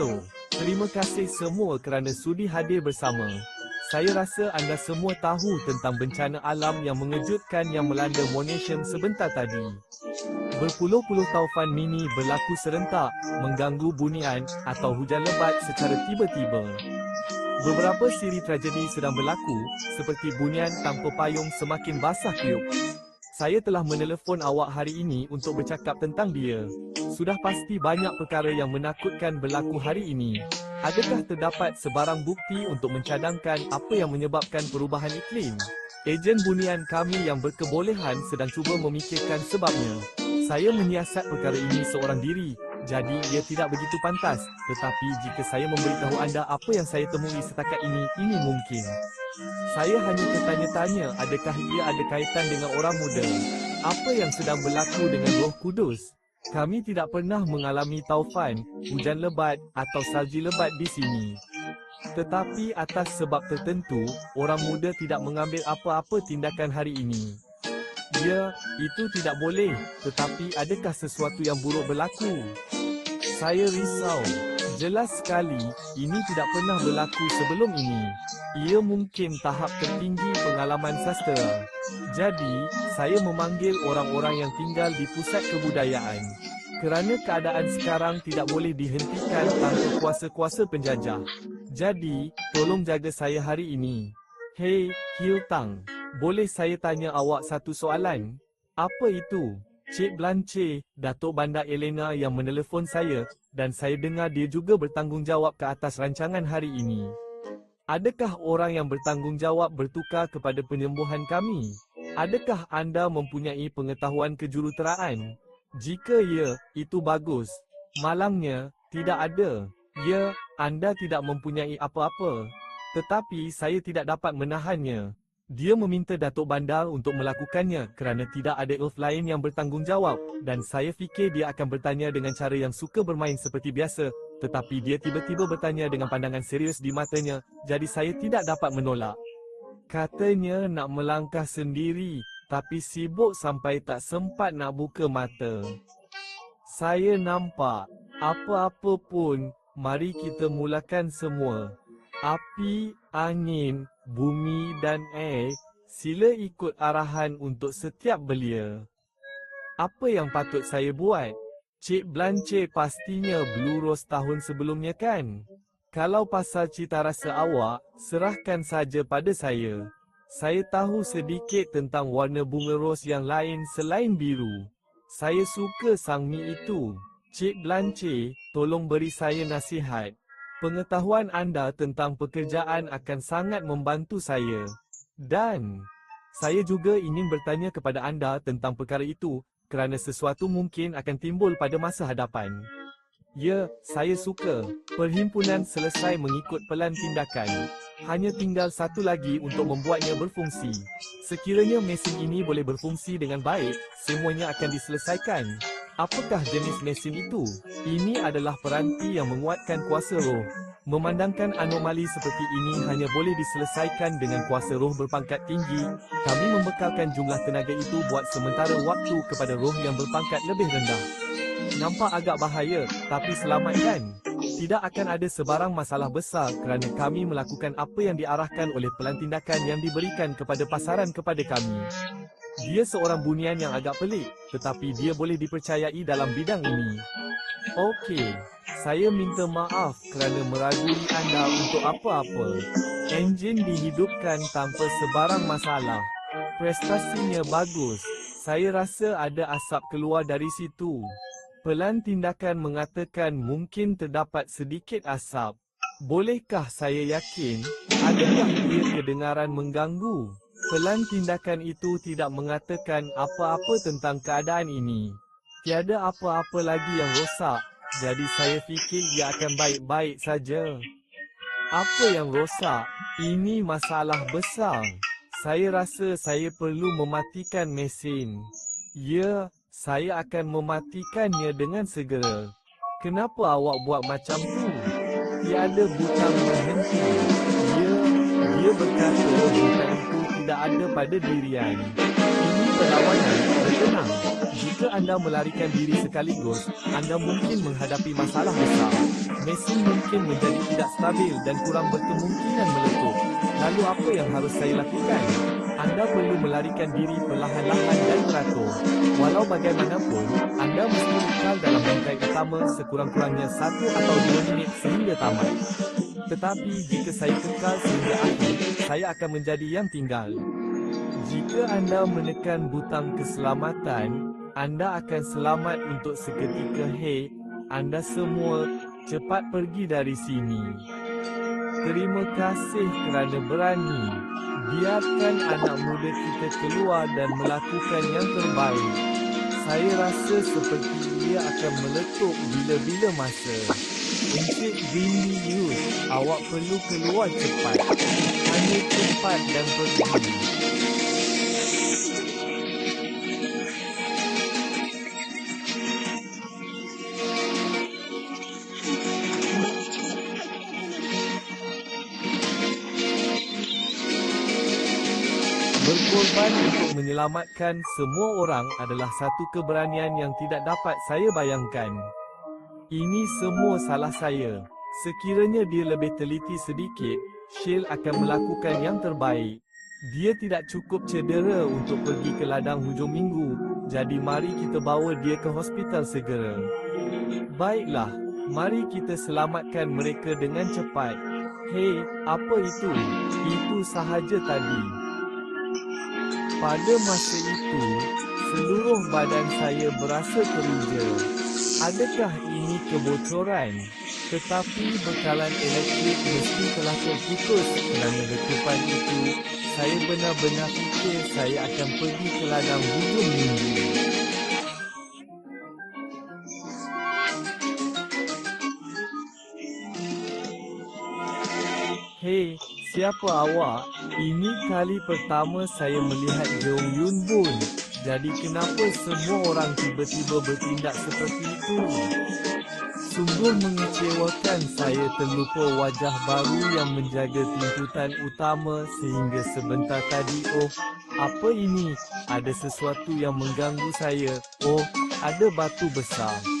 Hello, terima kasih semua kerana sudi hadir bersama. Saya rasa anda semua tahu tentang bencana alam yang mengejutkan yang melanda Monash sebentar tadi. Berpuluh-puluh taufan mini berlaku serentak, mengganggu bunian atau hujan lebat secara tiba-tiba. Beberapa siri tragedi sedang berlaku, seperti bunian tanpa payung semakin basah kuyup. Saya telah menelefon awak hari ini untuk bercakap tentang dia. Sudah pasti banyak perkara yang menakutkan berlaku hari ini. Adakah terdapat sebarang bukti untuk mencadangkan apa yang menyebabkan perubahan iklim? Ejen bunian kami yang berkebolehan sedang cuba memikirkan sebabnya. Saya menyiasat perkara ini seorang diri, jadi ia tidak begitu pantas. Tetapi jika saya memberitahu anda apa yang saya temui setakat ini, ini mungkin. Saya hanya tertanya-tanya adakah ia ada kaitan dengan orang muda. Apa yang sedang berlaku dengan roh kudus? Kami tidak pernah mengalami taufan, hujan lebat atau salji lebat di sini. Tetapi atas sebab tertentu, orang muda tidak mengambil apa-apa tindakan hari ini. Ya, itu tidak boleh. Tetapi adakah sesuatu yang buruk berlaku? Saya risau. Jelas sekali, ini tidak pernah berlaku sebelum ini. Ia mungkin tahap tertinggi pengalaman sastera. Jadi, saya memanggil orang-orang yang tinggal di pusat kebudayaan. Kerana keadaan sekarang tidak boleh dihentikan tanpa kuasa-kuasa penjajah. Jadi, tolong jaga saya hari ini. Hei, Hill Tang. Boleh saya tanya awak satu soalan? Apa itu? Cik Blanche, Datuk Bandar Elena yang menelefon saya dan saya dengar dia juga bertanggungjawab ke atas rancangan hari ini. Adakah orang yang bertanggungjawab bertukar kepada penyembuhan kami? Adakah anda mempunyai pengetahuan kejuruteraan? Jika ya, itu bagus. Malangnya, tidak ada. Ya, anda tidak mempunyai apa-apa. Tetapi saya tidak dapat menahannya. Dia meminta Datuk Bandar untuk melakukannya kerana tidak ada elf lain yang bertanggungjawab dan saya fikir dia akan bertanya dengan cara yang suka bermain seperti biasa tetapi dia tiba-tiba bertanya dengan pandangan serius di matanya jadi saya tidak dapat menolak. Katanya nak melangkah sendiri tapi sibuk sampai tak sempat nak buka mata. Saya nampak apa-apa pun mari kita mulakan semua. Api, angin, bumi dan air, sila ikut arahan untuk setiap belia. Apa yang patut saya buat? Cik Blanche pastinya Blue Rose tahun sebelumnya kan? Kalau pasal cita rasa awak, serahkan saja pada saya. Saya tahu sedikit tentang warna bunga ros yang lain selain biru. Saya suka sangmi itu. Cik Blanche, tolong beri saya nasihat. Pengetahuan anda tentang pekerjaan akan sangat membantu saya. Dan, saya juga ingin bertanya kepada anda tentang perkara itu kerana sesuatu mungkin akan timbul pada masa hadapan. Ya, saya suka. Perhimpunan selesai mengikut pelan tindakan. Hanya tinggal satu lagi untuk membuatnya berfungsi. Sekiranya mesin ini boleh berfungsi dengan baik, semuanya akan diselesaikan. Apakah jenis mesin itu? Ini adalah peranti yang menguatkan kuasa roh. Memandangkan anomali seperti ini hanya boleh diselesaikan dengan kuasa roh berpangkat tinggi, kami membekalkan jumlah tenaga itu buat sementara waktu kepada roh yang berpangkat lebih rendah. Nampak agak bahaya, tapi selamat kan? Tidak akan ada sebarang masalah besar kerana kami melakukan apa yang diarahkan oleh pelantindakan yang diberikan kepada pasaran kepada kami. Dia seorang bunian yang agak pelik, tetapi dia boleh dipercayai dalam bidang ini. Okey, saya minta maaf kerana meragui anda untuk apa-apa. Enjin dihidupkan tanpa sebarang masalah. Prestasinya bagus. Saya rasa ada asap keluar dari situ. Pelan tindakan mengatakan mungkin terdapat sedikit asap. Bolehkah saya yakin? Adakah ia kedengaran mengganggu? Pelan tindakan itu tidak mengatakan apa-apa tentang keadaan ini. Tiada apa-apa lagi yang rosak, jadi saya fikir ia akan baik-baik saja. Apa yang rosak? Ini masalah besar. Saya rasa saya perlu mematikan mesin. Ya, saya akan mematikannya dengan segera. Kenapa awak buat macam tu? Tiada butang berhenti. Ya, dia berkata itu tidak ada pada dirian. Ini perlawanan, bertenang. Jika anda melarikan diri sekaligus, anda mungkin menghadapi masalah besar. Mesin mungkin menjadi tidak stabil dan kurang berkemungkinan meletup. Lalu apa yang harus saya lakukan? Anda perlu melarikan diri perlahan-lahan dan teratur. Walau bagaimanapun, anda mesti kekal dalam utama sekurang-kurangnya satu atau dua minit sehingga tamat. Tetapi jika saya kekal sehingga akhir, saya akan menjadi yang tinggal. Jika anda menekan butang keselamatan, anda akan selamat untuk seketika. Hei, anda semua, cepat pergi dari sini. Terima kasih kerana berani. Biarkan anak muda kita keluar dan melakukan yang terbaik. Saya rasa seperti dia akan meletup bila-bila masa. Encik Windy Youth, awak perlu keluar cepat. Hanya cepat dan pergi. Berkorban untuk menyelamatkan semua orang adalah satu keberanian yang tidak dapat saya bayangkan. Ini semua salah saya. Sekiranya dia lebih teliti sedikit, Shale akan melakukan yang terbaik. Dia tidak cukup cedera untuk pergi ke ladang hujung minggu, jadi mari kita bawa dia ke hospital segera. Baiklah, mari kita selamatkan mereka dengan cepat. Hei, apa itu? Itu sahaja tadi. Pada masa itu, seluruh badan saya berasa teruja. Adakah ini kebocoran? Tetapi bekalan elektrik mesti telah terputus kerana letupan itu. Saya benar-benar fikir saya akan pergi ke ladang hujung minggu. Hei, Siapa awak? Ini kali pertama saya melihat Jong Yun Bun. Jadi kenapa semua orang tiba-tiba bertindak seperti itu? Sungguh mengecewakan saya terlupa wajah baru yang menjaga tuntutan utama sehingga sebentar tadi. Oh, apa ini? Ada sesuatu yang mengganggu saya. Oh, ada batu besar.